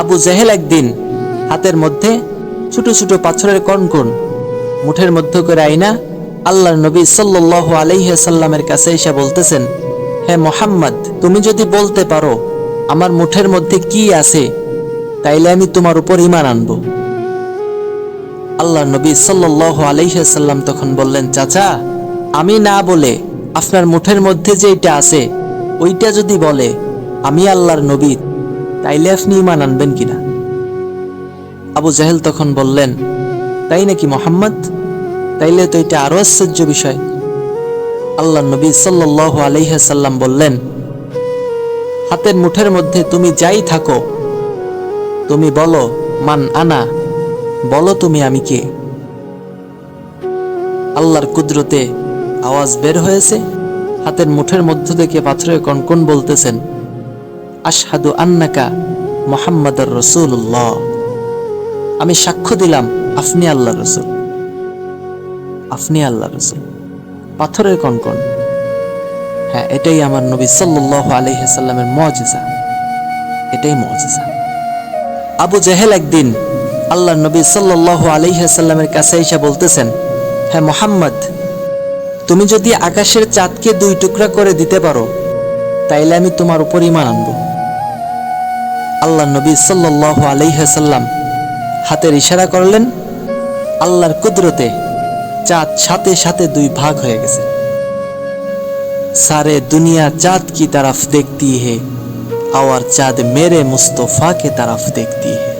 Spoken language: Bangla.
আবু জেহেল একদিন হাতের মধ্যে ছোট ছোট পাথরের কণকণ মুঠের মধ্য করে আইনা আল্লাহর নবী সাল্লাহ আলাইসাল্লামের কাছে এসে বলতেছেন, হে মোহাম্মদ, তুমি যদি বলতে পারো আমার মুঠের মধ্যে কি আছে, তাইলে আমি তোমার উপর ইমান আনব। আল্লাহ নবী সাল্লাহ আলাইসাল্লাম তখন বললেন, চাচা, আমি না বলে আপনার মুঠের মধ্যে যেটা আছে, ওইটা যদি বলে, আমি আল্লাহর নবী তাইলে আপনি ইমান আনবেন কিনা? আবু জাহেল তখন বললেন, তাই নাকি মোহাম্মদ? তাইলে তো এটা আরও আশ্চর্য বিষয়। আল্লাহ নবী সাল্লাহ আলাইসাল্লাম বললেন, হাতের মুঠের মধ্যে তুমি যাই থাকো, তুমি বলো, মান আনা? বলো তুমি আমি কে? আল্লাহর কুদরতে আওয়াজ বের হয়েছে, হাতের মুঠের মধ্য থেকে পাথরের কনকন বলতেছেন আশহাদু আন্নাকা মোহাম্মদর রসুল্লাহ আমি সাক্ষ্য দিলাম, আপনি আল্লাহ রসুল। আপনি আল্লাহ রসুল। পাথরের কনকন। হ্যাঁ এটাই আমার নবী সাল্লাহ আলহিসাল্লামের মজেজা। এটাই মজেজা। আবু জেহেল একদিন আল্লাহ নবী সাল্লাহ আলহিহাসাল্লামের কাছে এসে বলতেছেন হ্যাঁ মোহাম্মদ, তুমি যদি আকাশের চাঁদকে দুই টুকরা করে দিতে পারো, তাইলে আমি তোমার উপর ইমান আনব। আল্লাহ নবী সাল্লাহ আলহিহাসাল্লাম হাতের ইশারা করলেন আল্লাহর কুদরতে চাঁদ সাথে সাথে দুই ভাগ হয়ে গেছে सारे दुनिया चाँद की तरफ देखती है और चाँद मेरे मुस्तफ़ा की तरफ देखती है